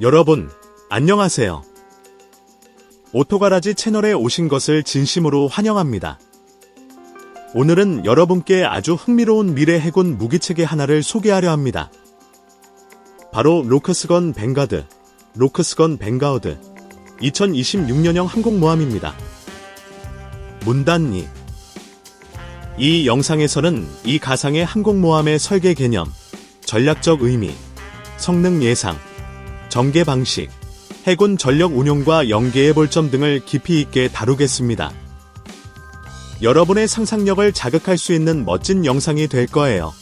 여러분, 안녕하세요. 오토가라지 채널에 오신 것을 진심으로 환영합니다. 오늘은 여러분께 아주 흥미로운 미래 해군 무기체계 하나를 소개하려 합니다. 바로 로크스건 뱅가드, 로크스건 뱅가우드 2026년형 항공모함입니다. 문단리 이 영상에서는 이 가상의 항공모함의 설계 개념, 전략적 의미, 성능 예상, 전개 방식, 해군 전력 운용과 연계해 볼점 등을 깊이 있게 다루겠습니다. 여러분의 상상력을 자극할 수 있는 멋진 영상이 될 거예요.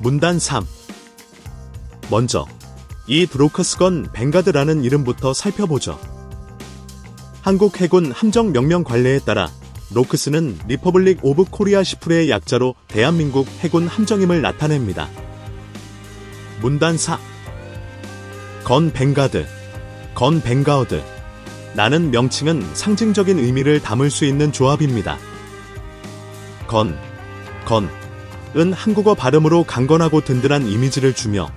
문단 3 먼저 이 드로커스건 뱅가드라는 이름부터 살펴보죠. 한국 해군 함정 명령 관례에 따라 로크스는 리퍼블릭 오브 코리아 시풀의 약자로 대한민국 해군 함정임을 나타냅니다. 문단 4. 건 뱅가드, 건 뱅가우드. 나는 명칭은 상징적인 의미를 담을 수 있는 조합입니다. 건, 건, 은 한국어 발음으로 강건하고 든든한 이미지를 주며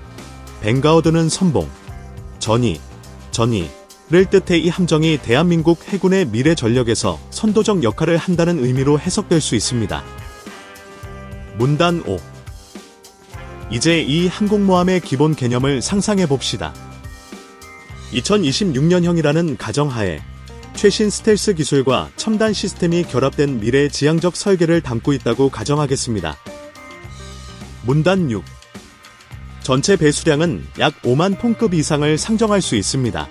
뱅가우드는 선봉, 전이, 전이, 를 뜻해 이 함정이 대한민국 해군의 미래 전력에서 선도적 역할을 한다는 의미로 해석될 수 있습니다. 문단 5 이제 이 항공모함의 기본 개념을 상상해 봅시다. 2026년형이라는 가정하에 최신 스텔스 기술과 첨단 시스템이 결합된 미래 지향적 설계를 담고 있다고 가정하겠습니다. 문단 6 전체 배수량은 약 5만 톤급 이상을 상정할 수 있습니다.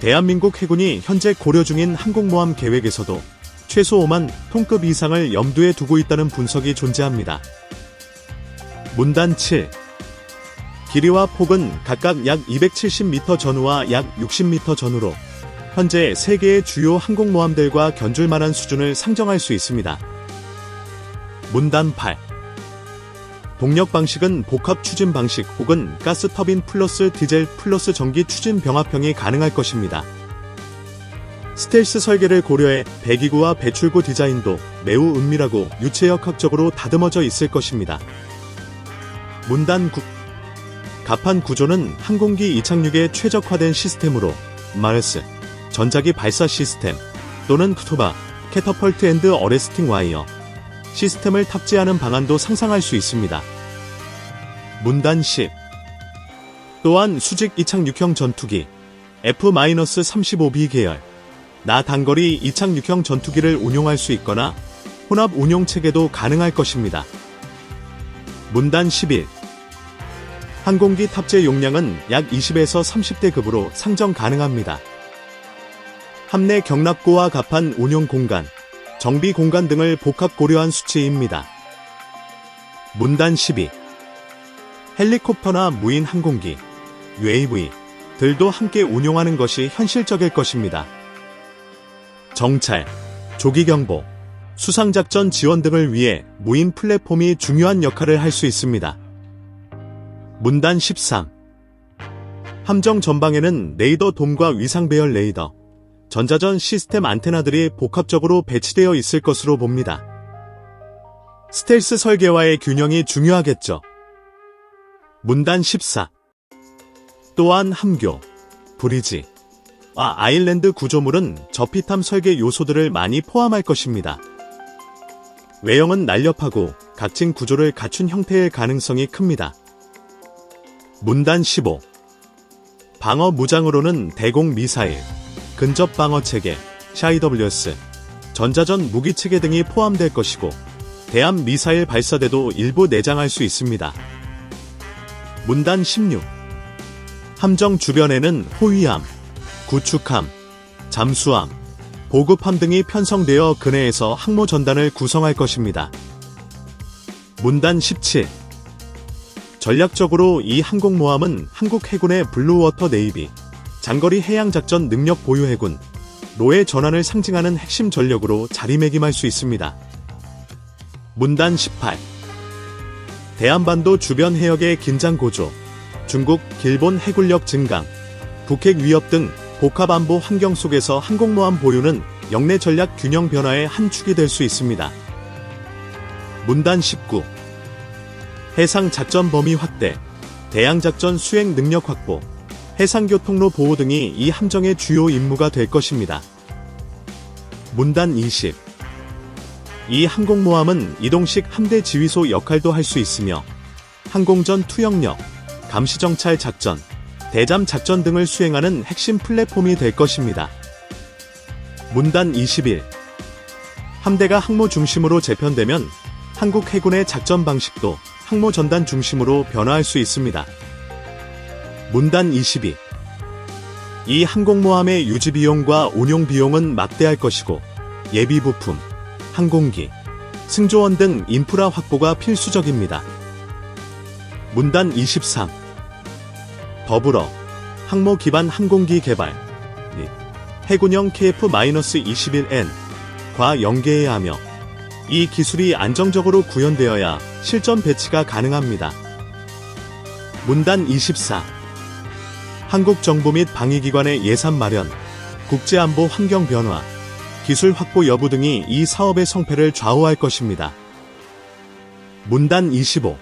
대한민국 해군이 현재 고려 중인 항공모함 계획에서도 최소 5만 톤급 이상을 염두에 두고 있다는 분석이 존재합니다. 문단 7 길이와 폭은 각각 약 270m 전후와 약 60m 전후로 현재 세계의 주요 항공모함들과 견줄 만한 수준을 상정할 수 있습니다. 문단 8 동력 방식은 복합 추진 방식 혹은 가스 터빈 플러스 디젤 플러스 전기 추진 병합형이 가능할 것입니다. 스텔스 설계를 고려해 배기구와 배출구 디자인도 매우 은밀하고 유체역학적으로 다듬어져 있을 것입니다. 문단 9 갑판 구조는 항공기 이착륙에 최적화된 시스템으로 마르스, 전자기 발사 시스템 또는 크토바, 캐터펄트 앤드 어레스팅 와이어 시스템을 탑재하는 방안도 상상할 수 있습니다. 문단 10 또한 수직 이착륙형 전투기 F-35B 계열 나 단거리 이착륙형 전투기를 운용할 수 있거나 혼합 운용 체계도 가능할 것입니다. 문단 11 항공기 탑재 용량은 약 20에서 30대 급으로 상정 가능합니다. 함내 경납고와 갑판 운용 공간, 정비 공간 등을 복합 고려한 수치입니다. 문단 12 헬리콥터나 무인 항공기, UAV 들도 함께 운용하는 것이 현실적일 것입니다. 정찰, 조기경보, 수상작전 지원 등을 위해 무인 플랫폼이 중요한 역할을 할 수 있습니다. 문단 13 함정 전방에는 레이더 돔과 위상 배열 레이더, 전자전 시스템 안테나들이 복합적으로 배치되어 있을 것으로 봅니다. 스텔스 설계와의 균형이 중요하겠죠. 문단 14 또한 함교, 브리지, 아, 아일랜드 구조물은 저피탐 설계 요소들을 많이 포함할 것입니다. 외형은 날렵하고 각진 구조를 갖춘 형태일 가능성이 큽니다. 문단 15 방어 무장으로는 대공 미사일, 근접 방어 체계, 샤이더블스, 전자전 무기 체계 등이 포함될 것이고 대함 미사일 발사대도 일부 내장할 수 있습니다. 문단 16 함정 주변에는 호위함, 구축함, 잠수함, 보급함 등이 편성되어 근해에서 항모 전단을 구성할 것입니다. 문단 17 전략적으로 이 항공모함은 한국 해군의 블루워터 네이비, 장거리 해양작전 능력 보유 해군, 로의 전환을 상징하는 핵심 전력으로 자리매김할 수 있습니다. 문단 18 대한반도 주변 해역의 긴장 고조, 중국, 일본 해군력 증강, 북핵 위협 등 복합 안보 환경 속에서 항공모함 보유는 영내 전략 균형 변화의 한 축이 될 수 있습니다. 문단 19 해상 작전 범위 확대, 대양 작전 수행 능력 확보, 해상 교통로 보호 등이 이 함정의 주요 임무가 될 것입니다. 문단 20. 이 항공모함은 이동식 함대 지휘소 역할도 할 수 있으며 항공전 투영력, 감시정찰 작전, 대잠 작전 등을 수행하는 핵심 플랫폼이 될 것입니다. 문단 21. 함대가 항모 중심으로 재편되면 한국 해군의 작전 방식도 항모 전단 중심으로 변화할 수 있습니다. 문단 22. 이 항공모함의 유지 비용과 운용 비용은 막대할 것이고 예비 부품, 항공기, 승조원 등 인프라 확보가 필수적입니다. 문단 23. 더불어 항모 기반 항공기 개발 및 해군형 KF-21N 과 연계해야 하며 이 기술이 안정적으로 구현되어야 실전 배치가 가능합니다. 문단 24. 한국 정부 및 방위기관의 예산 마련, 국제안보 환경 변화, 기술 확보 여부 등이 이 사업의 성패를 좌우할 것입니다. 문단 25.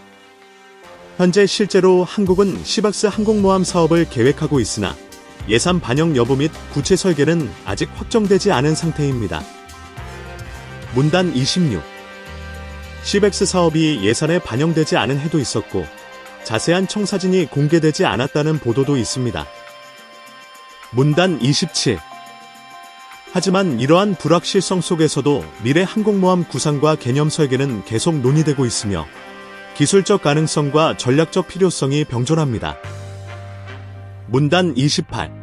현재 실제로 한국은 시박스 항공모함 사업을 계획하고 있으나 예산 반영 여부 및 구체 설계는 아직 확정되지 않은 상태입니다. 문단 26. 시백스 사업이 예산에 반영되지 않은 해도 있었고 자세한 청사진이 공개되지 않았다는 보도도 있습니다. 문단 27. 하지만 이러한 불확실성 속에서도 미래 항공모함 구상과 개념 설계는 계속 논의되고 있으며 기술적 가능성과 전략적 필요성이 병존합니다. 문단 28.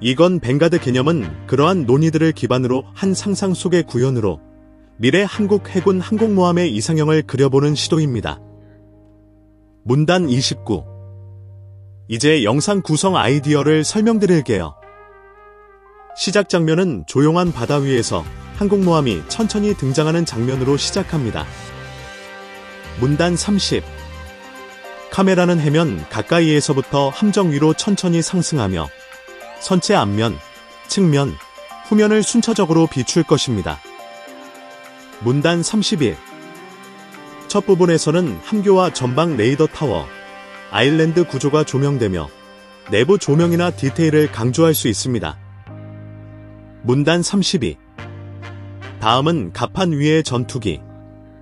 이건 벵가드 개념은 그러한 논의들을 기반으로 한 상상 속의 구현으로 미래 한국 해군 항공모함의 이상형을 그려보는 시도입니다. 문단 29. 이제 영상 구성 아이디어를 설명드릴게요. 시작 장면은 조용한 바다 위에서 항공모함이 천천히 등장하는 장면으로 시작합니다. 문단 30. 카메라는 해면 가까이에서부터 함정 위로 천천히 상승하며 선체 앞면, 측면, 후면을 순차적으로 비출 것입니다. 문단 31. 첫 부분에서는 함교와 전방 레이더 타워, 아일랜드 구조가 조명되며 내부 조명이나 디테일을 강조할 수 있습니다. 문단 32. 다음은 갑판 위의 전투기,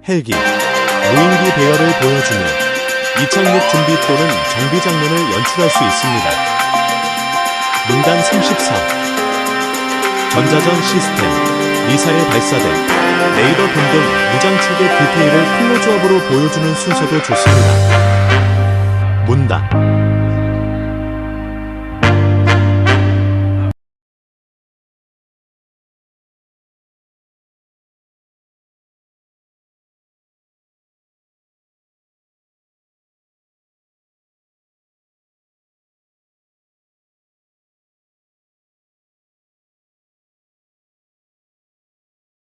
헬기, 무인기 배열을 보여주며 이착륙 준비 또는 정비 장면을 연출할 수 있습니다. 문단 34. 전자전 시스템, 미사일 발사대, 레이더 등등 무장체계 디테일을 클로즈업으로 보여주는 순서도 좋습니다. 문단.